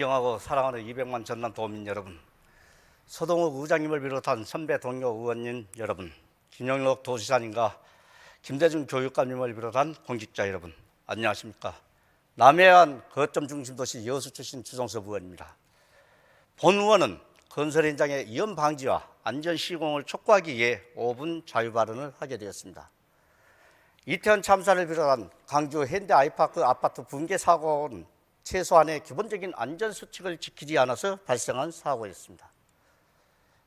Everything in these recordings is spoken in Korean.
존경하고 사랑하는 200만 전남 도민 여러분, 서동욱 의장님을 비롯한 선배 동료 의원님 여러분, 김영록 도지사님과 김대중 교육감님을 비롯한 공직자 여러분, 안녕하십니까? 남해안 거점 중심 도시 여수 출신 주정섭 의원입니다. 본 의원은 건설 현장의 위험 방지와 안전 시공을 촉구하기 위해 5분 자유 발언을 하게 되었습니다. 이태원 참사를 비롯한 강주 현대 아이파크 아파트 붕괴 사고는 최소한의 기본적인 안전 수칙을 지키지 않아서 발생한 사고였습니다.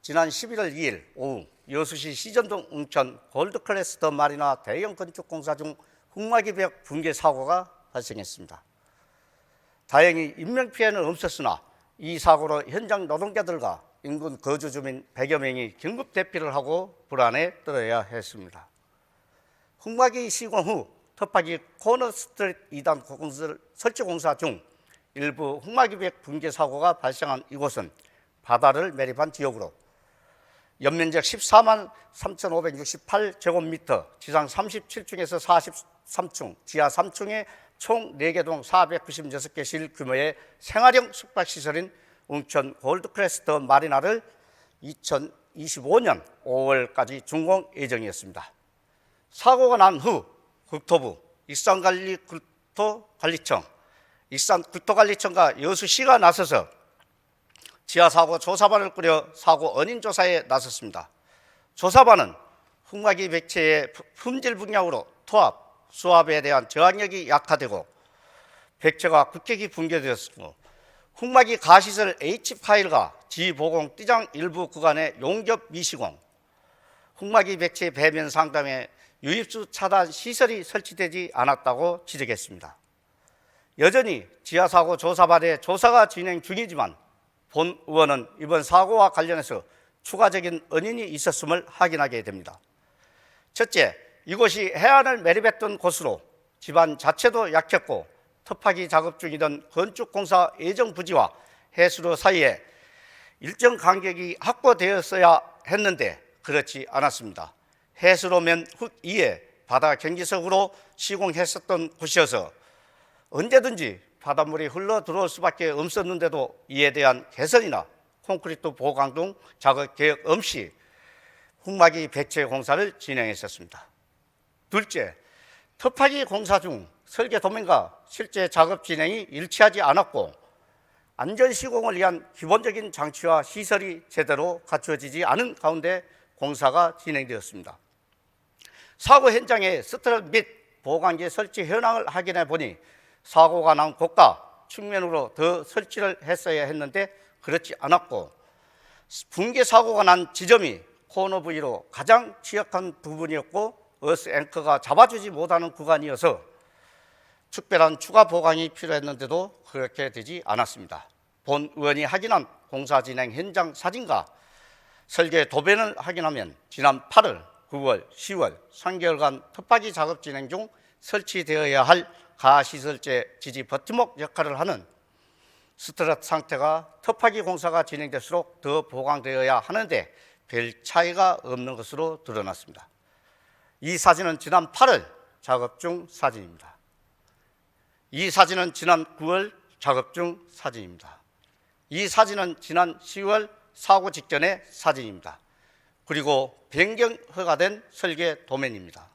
지난 11월 2일 오후 여수시 시전동 웅천 골드클래스 더 마리나 대형 건축 공사 중 흑마기 벽 붕괴 사고가 발생했습니다. 다행히 인명 피해는 없었으나 이 사고로 현장 노동자들과 인근 거주 주민 100여 명이 긴급 대피를 하고 불안에 떨어야 했습니다. 흑마기 시공 후 터파기 코너 스트리트 2단 건설 설치 공사 중 일부 흑마기백 붕괴 사고가 발생한 이곳은 바다를 매립한 지역으로 연면적 14만 3,568제곱미터, 지상 37층에서 43층, 지하 3층에 총 4개 동 496개 실 규모의 생활형 숙박시설인 웅천 골드크레스트 마리나를 2025년 5월까지 준공 예정이었습니다. 사고가 난 후 국토부, 익산관리 국토관리청, 익산 국토관리청과 여수시가 나서서 지하사고 조사반을 꾸려 사고 원인 조사에 나섰습니다. 조사반은 흑마기 백체의 품질 분야로 토합, 수압에 대한 저항력이 약화되고 백체가 급격히 붕괴되었고 흑마기 가시설 H 파일과 지보공 띠장 일부 구간의 용접 미시공, 흑마기 백체 배면 상담에 유입수 차단 시설이 설치되지 않았다고 지적했습니다. 여전히 지하 사고 조사반의 조사가 진행 중이지만 본 의원은 이번 사고와 관련해서 추가적인 원인이 있었음을 확인하게 됩니다. 첫째, 이곳이 해안을 매립했던 곳으로 집안 자체도 약했고 터파기 작업 중이던 건축공사 예정 부지와 해수로 사이에 일정 간격이 확보되었어야 했는데 그렇지 않았습니다. 해수로면 흙 위에 바다 경지석으로 시공했었던 곳이어서 언제든지 바닷물이 흘러 들어올 수밖에 없었는데도 이에 대한 개선이나 콘크리트 보강 등 작업 계획 없이 흑마기 배체 공사를 진행했었습니다. 둘째, 터파기 공사 중 설계 도면과 실제 작업 진행이 일치하지 않았고 안전 시공을 위한 기본적인 장치와 시설이 제대로 갖추어지지 않은 가운데 공사가 진행되었습니다. 사고 현장에 스트랩 및 보강제 설치 현황을 확인해 보니 사고가 난 곳과 측면으로 더 설치를 했어야 했는데 그렇지 않았고 붕괴 사고가 난 지점이 코너 부위로 가장 취약한 부분이었고 어스 앵커가 잡아주지 못하는 구간이어서 특별한 추가 보강이 필요했는데도 그렇게 되지 않았습니다. 본 의원이 확인한 공사 진행 현장 사진과 설계 도면을 확인하면 지난 8월, 9월, 10월 3개월간 텃밭이 작업 진행 중 설치되어야 할 가시설재 지지 버팀목 역할을 하는 스트럿 상태가 터파기 공사가 진행될수록 더 보강되어야 하는데 별 차이가 없는 것으로 드러났습니다. 이 사진은 지난 8월 작업 중 사진입니다. 이 사진은 지난 9월 작업 중 사진입니다. 이 사진은 지난 10월 사고 직전의 사진입니다. 그리고 변경 허가된 설계 도면입니다.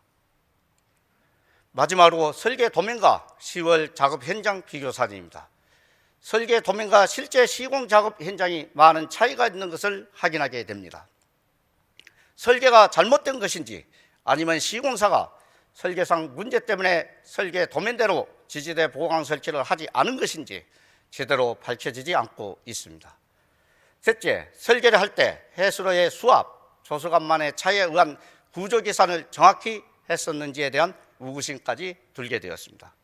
마지막으로 설계 도면과 10월 작업 현장 비교 사진입니다. 설계 도면과 실제 시공 작업 현장이 많은 차이가 있는 것을 확인하게 됩니다. 설계가 잘못된 것인지 아니면 시공사가 설계상 문제 때문에 설계 도면대로 지지대 보강 설치를 하지 않은 것인지 제대로 밝혀지지 않고 있습니다. 셋째, 설계를 할 때 해수로의 수압, 조수간만의 차이에 의한 구조 계산을 정확히 했었는지에 대한 우구심까지 들게 되었습니다.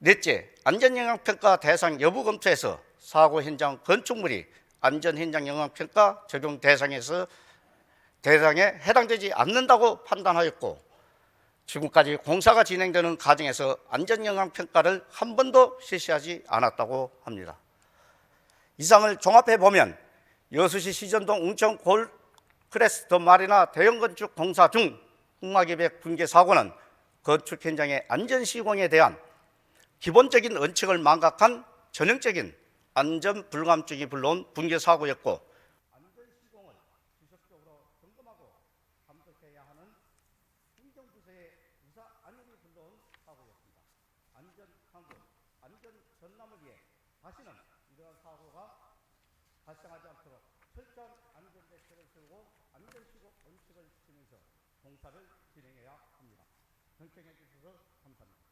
넷째, 안전영향평가 대상 여부 검토에서 사고 현장 건축물이 안전현장 영향평가 적용 대상에서 대상에 해당되지 않는다고 판단하였고 지금까지 공사가 진행되는 과정에서 안전영향평가를 한 번도 실시하지 않았다고 합니다. 이상을 종합해 보면 여수시 시전동 웅천 골 크레스 더 마리나 대형 건축 공사 중 흑마기백 붕괴 사고는 건축 현장의 안전 시공에 대한 기본적인 원칙을 망각한 전형적인 안전 불감증이 불러온 붕괴 사고였고 안전 시공을 지속적으로 점검하고 감독해야 하는 행정부서의 유사 안일이 불러온 사고였습니다. 안전 항공, 안전 전람을 위해 다시는 이러한 사고가 발생하지 않도록 철저한 안전 대책을 세우고 안전 시공 원칙을 지키면서 공사를 진행해야 합니다. 경청해 주셔서 감사합니다.